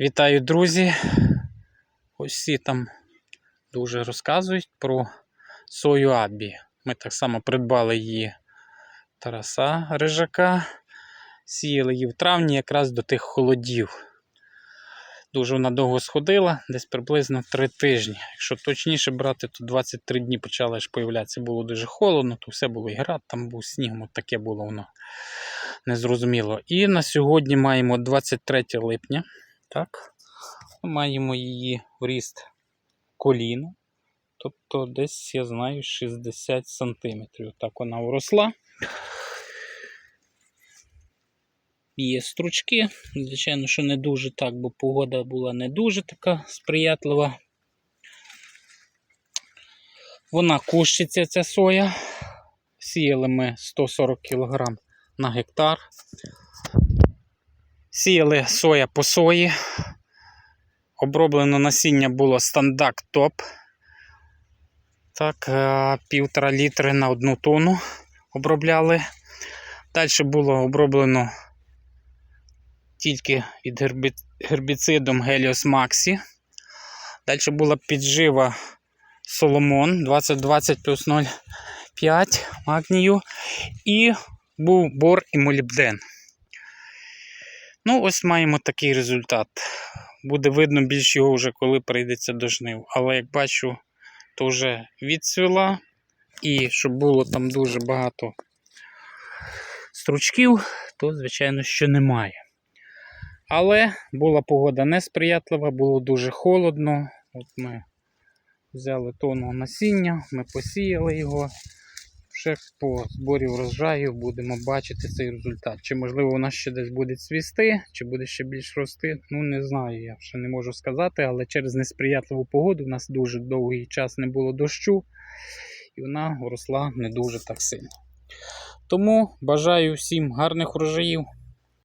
Вітаю, друзі! Ось всі там дуже розказують про сою Абі. Ми так само придбали її Тараса Рижака. Сіяли її в травні якраз до тих холодів. Дуже вона довго сходила, десь приблизно 3 тижні. Якщо точніше брати, то 23 дні почала ж появлятися. Було дуже холодно, то все було і град, там був сніг, от таке було воно незрозуміло. І на сьогодні маємо 23 липня. Так. Маємо її в ріст коліна. Тобто десь, я знаю, 60 сантиметрів. Так вона уросла. Є стручки. Звичайно, що не дуже так, бо погода була не дуже така сприятлива. Вона кущиться, ця соя. Сіяли ми 140 кг на гектар. Сіяли соя по сої. Оброблено насіння було стандарт топ. Так, е, півтора літри на одну тонну обробляли. Далі було оброблено тільки від гербі... гербіцидом Helios Maxi. Далі була піджива Соломон 2020 плюс 0,5 магнію. І був бор і молібден. Ну, ось маємо такий результат. Буде видно більш його вже, коли прийдеться до жнив. Але як бачу, то вже відцвіла. І щоб було там дуже багато стручків, то, звичайно, що немає. Але була погода несприятлива, було дуже холодно. От ми взяли тонну насіння, ми посіяли його. Вже по зборі врожаю будемо бачити цей результат. Чи можливо вона ще десь буде цвісти, чи буде ще більш рости. Ну не знаю, я ще не можу сказати, але через несприятливу погоду у нас дуже довгий час не було дощу, і вона росла не дуже так сильно. Тому бажаю всім гарних врожаїв.